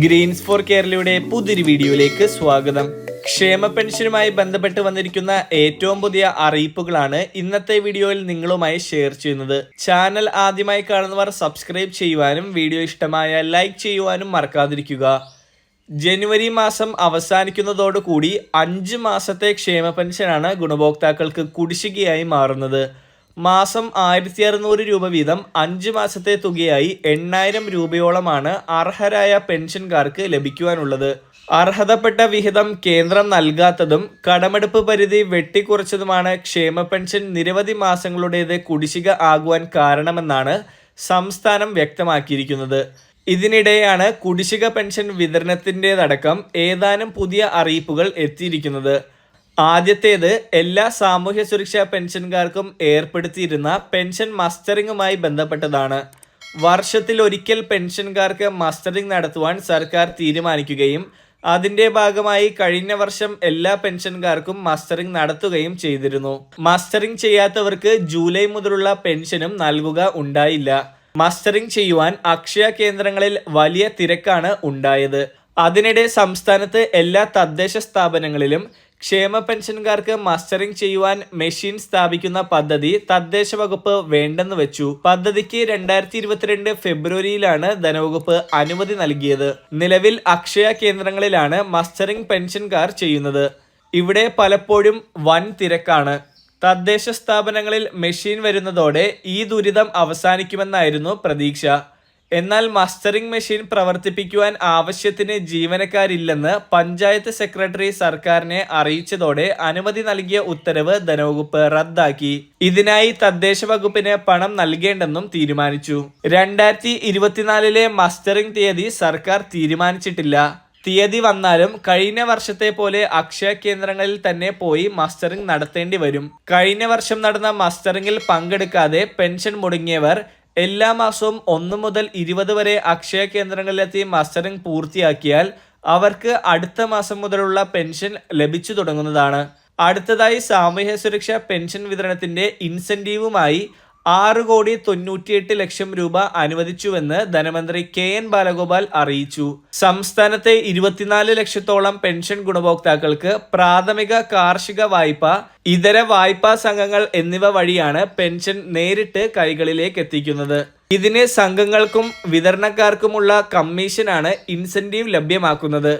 Green's four കേരളയുടെ പുതിയൊരു വീഡിയോയിലേക്ക് സ്വാഗതം. ക്ഷേമ പെൻഷനുമായി ബന്ധപ്പെട്ട് വന്നിരിക്കുന്ന ഏറ്റവും പുതിയ അറിയിപ്പുകളാണ് ഇന്നത്തെ വീഡിയോയിൽ നിങ്ങളുമായി ഷെയർ ചെയ്യുന്നത്. ചാനൽ ആദ്യമായി കാണുന്നവർ സബ്സ്ക്രൈബ് ചെയ്യുവാനും വീഡിയോ ഇഷ്ടമായ ലൈക്ക് ചെയ്യുവാനും മറക്കാതിരിക്കുക. ജനുവരി മാസം അവസാനിക്കുന്നതോടുകൂടി അഞ്ച് മാസത്തെ ക്ഷേമ പെൻഷനാണ് ഗുണഭോക്താക്കൾക്ക് കുടിശ്ശികയായി മാറുന്നത്. മാസം ആയിരത്തി അറുന്നൂറ് രൂപ വീതം അഞ്ച് മാസത്തെ തുകയായി എണ്ണായിരം രൂപയോളമാണ് അർഹരായ പെൻഷൻകാർക്ക് ലഭിക്കുവാനുള്ളത്. അർഹതപ്പെട്ട വിഹിതം കേന്ദ്രം നൽകാത്തതും കടമെടുപ്പ് പരിധി വെട്ടിക്കുറച്ചതുമാണ് ക്ഷേമ പെൻഷൻ നിരവധി മാസങ്ങളുടേത് കുടിശ്ശിക ആകുവാൻ കാരണമെന്നാണ് സംസ്ഥാനം വ്യക്തമാക്കിയിരിക്കുന്നത്. ഇതിനിടെയാണ് കുടിശ്ശിക പെൻഷൻ വിതരണത്തിന്റെതടക്കം ഏതാനും പുതിയ അറിയിപ്പുകൾ എത്തിയിരിക്കുന്നത്. ആദ്യത്തേത് എല്ലാ സാമൂഹ്യ സുരക്ഷാ പെൻഷൻകാർക്കും ഏർപ്പെടുത്തിയിരുന്ന പെൻഷൻ മസ്റ്ററിങ്ങുമായി ബന്ധപ്പെട്ടതാണ്. വർഷത്തിൽ ഒരിക്കൽ പെൻഷൻകാർക്ക് മസ്റ്ററിംഗ് നടത്തുവാൻ സർക്കാർ തീരുമാനിക്കുകയും അതിന്റെ ഭാഗമായി കഴിഞ്ഞ വർഷം എല്ലാ പെൻഷൻകാർക്കും മസ്റ്ററിംഗ് നടത്തുകയും ചെയ്തിരുന്നു. മസ്റ്ററിംഗ് ചെയ്യാത്തവർക്ക് ജൂലൈ മുതലുള്ള പെൻഷനും നൽകുക ഉണ്ടായില്ല. മസ്റ്ററിംഗ് ചെയ്യുവാൻ അക്ഷയ കേന്ദ്രങ്ങളിൽ വലിയ തിരക്കാണ് ഉണ്ടായത്. അതിനിടെ സംസ്ഥാനത്ത് എല്ലാ തദ്ദേശ സ്ഥാപനങ്ങളിലും ക്ഷേമ പെൻഷൻകാർക്ക് മസ്റ്ററിംഗ് ചെയ്യുവാൻ മെഷീൻ സ്ഥാപിക്കുന്ന പദ്ധതി തദ്ദേശ വകുപ്പ് വേണ്ടെന്ന് വെച്ചു. പദ്ധതിക്ക് രണ്ടായിരത്തി ഇരുപത്തിരണ്ട് ഫെബ്രുവരിയിലാണ് ധനവകുപ്പ് അനുമതി നൽകിയത്. നിലവിൽ അക്ഷയ കേന്ദ്രങ്ങളിലാണ് മസ്റ്ററിംഗ് പെൻഷൻകാർ ചെയ്യുന്നത്. ഇവിടെ പലപ്പോഴും വൻ തിരക്കാണ്. തദ്ദേശ സ്ഥാപനങ്ങളിൽ മെഷീൻ വരുന്നതോടെ ഈ ദുരിതം അവസാനിക്കുമെന്നായിരുന്നു പ്രതീക്ഷ. എന്നാൽ മസ്റ്ററിംഗ് മെഷീൻ പ്രവർത്തിപ്പിക്കുവാൻ ആവശ്യത്തിന് ജീവനക്കാരില്ലെന്ന് പഞ്ചായത്ത് സെക്രട്ടറി സർക്കാരിനെ അറിയിച്ചതോടെ അനുമതി നൽകിയ ഉത്തരവ് ധനവകുപ്പ് റദ്ദാക്കി. ഇതിനായി തദ്ദേശ വകുപ്പിന് പണം നൽകേണ്ടെന്നും തീരുമാനിച്ചു. രണ്ടായിരത്തി ഇരുപത്തിനാലിലെ മസ്റ്ററിംഗ് തീയതി സർക്കാർ തീരുമാനിച്ചിട്ടില്ല. തീയതി വന്നാലും കഴിഞ്ഞ വർഷത്തെ പോലെ അക്ഷയ കേന്ദ്രങ്ങളിൽ തന്നെ പോയി മസ്റ്ററിംഗ് നടത്തേണ്ടി വരും. കഴിഞ്ഞ വർഷം നടന്ന മസ്റ്ററിംഗിൽ പങ്കെടുക്കാതെ പെൻഷൻ മുടങ്ങിയവർ എല്ലാ മാസവും ഒന്ന് മുതൽ ഇരുപത് വരെ അക്ഷയ കേന്ദ്രങ്ങളിലെത്തി മസ്റ്ററിംഗ് പൂർത്തിയാക്കിയാൽ അവർക്ക് അടുത്ത മാസം മുതലുള്ള പെൻഷൻ ലഭിച്ചു തുടങ്ങുന്നതാണ്. അടുത്തതായി സാമൂഹ്യ സുരക്ഷാ പെൻഷൻ വിതരണത്തിന്റെ ഇൻസെന്റീവുമായി ആറ് കോടി തൊണ്ണൂറ്റിയെട്ട് ലക്ഷം രൂപ അനുവദിച്ചുവെന്ന് ധനമന്ത്രി കെ എൻ ബാലഗോപാൽ അറിയിച്ചു. സംസ്ഥാനത്തെ ഇരുപത്തിനാല് ലക്ഷത്തോളം പെൻഷൻ ഗുണഭോക്താക്കൾക്ക് പ്രാഥമിക കാർഷിക വായ്പ ഇതര വായ്പാ സംഘങ്ങൾ എന്നിവ വഴിയാണ് പെൻഷൻ നേരിട്ട് കൈകളിലേക്ക് എത്തിക്കുന്നത്. ഇതിന് സംഘങ്ങൾക്കും വിതരണക്കാർക്കുമുള്ള കമ്മീഷനാണ് ഇൻസെന്റീവ് ലഭ്യമാക്കുന്നത്.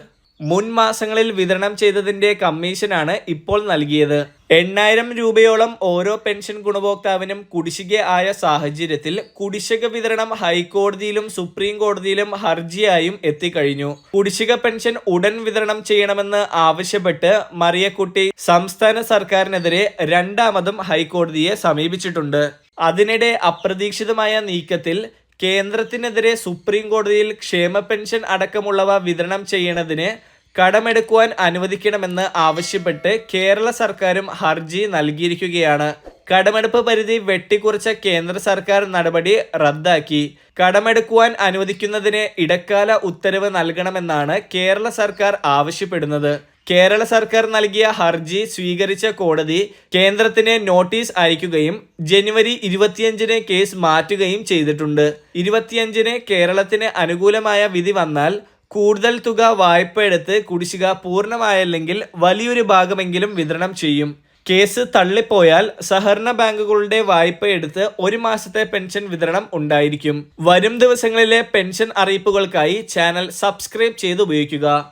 മുൻ മാസങ്ങളിൽ വിതരണം ചെയ്തതിന്റെ കമ്മീഷനാണ് ഇപ്പോൾ നൽകിയത്. എണ്ണായിരം രൂപയോളം ഓരോ പെൻഷൻ ഗുണഭോക്താവിനും കുടിശ്ശിക ആയ സാഹചര്യത്തിൽ കുടിശ്ശിക വിതരണം ഹൈക്കോടതിയിലും സുപ്രീം കോടതിയിലും ഹർജിയായും എത്തിക്കഴിഞ്ഞു. കുടിശ്ശിക പെൻഷൻ ഉടൻ വിതരണം ചെയ്യണമെന്ന് ആവശ്യപ്പെട്ട് മറിയക്കുട്ടി സംസ്ഥാന സർക്കാരിനെതിരെ രണ്ടാമതും ഹൈക്കോടതിയെ സമീപിച്ചിട്ടുണ്ട്. അതിനിടെ അപ്രതീക്ഷിതമായ നീക്കത്തിൽ കേന്ദ്രത്തിനെതിരെ സുപ്രീം കോടതിയിൽ ക്ഷേമ പെൻഷൻ അടക്കമുള്ളവ വിതരണം ചെയ്യണതിന് കടമെടുക്കുവാൻ അനുവദിക്കണമെന്ന് ആവശ്യപ്പെട്ട് കേരള സർക്കാരും ഹർജി നൽകിയിരിക്കുകയാണ്. കടമെടുപ്പ് പരിധി വെട്ടിക്കുറച്ച കേന്ദ്ര സർക്കാർ നടപടി റദ്ദാക്കി. കടമെടുക്കുവാൻ അനുവദിക്കുന്നതിന് ഇടക്കാല ഉത്തരവ് നൽകണമെന്നാണ് കേരള സർക്കാർ ആവശ്യപ്പെടുന്നത്. കേരള സർക്കാർ നൽകിയ ഹർജി സ്വീകരിച്ച കോടതി കേന്ദ്രത്തിന് നോട്ടീസ് അയക്കുകയും ജനുവരി ഇരുപത്തിയഞ്ചിന് കേസ് മാറ്റുകയും ചെയ്തിട്ടുണ്ട്. ഇരുപത്തിയഞ്ചിന് കേരളത്തിന് അനുകൂലമായ വിധി വന്നാൽ കൂടുതൽ തുക വായ്പ എടുത്ത് കുടിശ്ശിക പൂർണമായല്ലെങ്കിൽ വലിയൊരു ഭാഗമെങ്കിലും വിതരണം ചെയ്യും. കേസ് തള്ളിപ്പോയാൽ സഹകരണ ബാങ്കുകളുടെ വായ്പ എടുത്ത് ഒരു മാസത്തെ പെൻഷൻ വിതരണം ഉണ്ടായിരിക്കും. വരും ദിവസങ്ങളിലെ പെൻഷൻ അറിയിപ്പുകൾക്കായി ചാനൽ സബ്സ്ക്രൈബ് ചെയ്ത് ഉപയോഗിക്കുക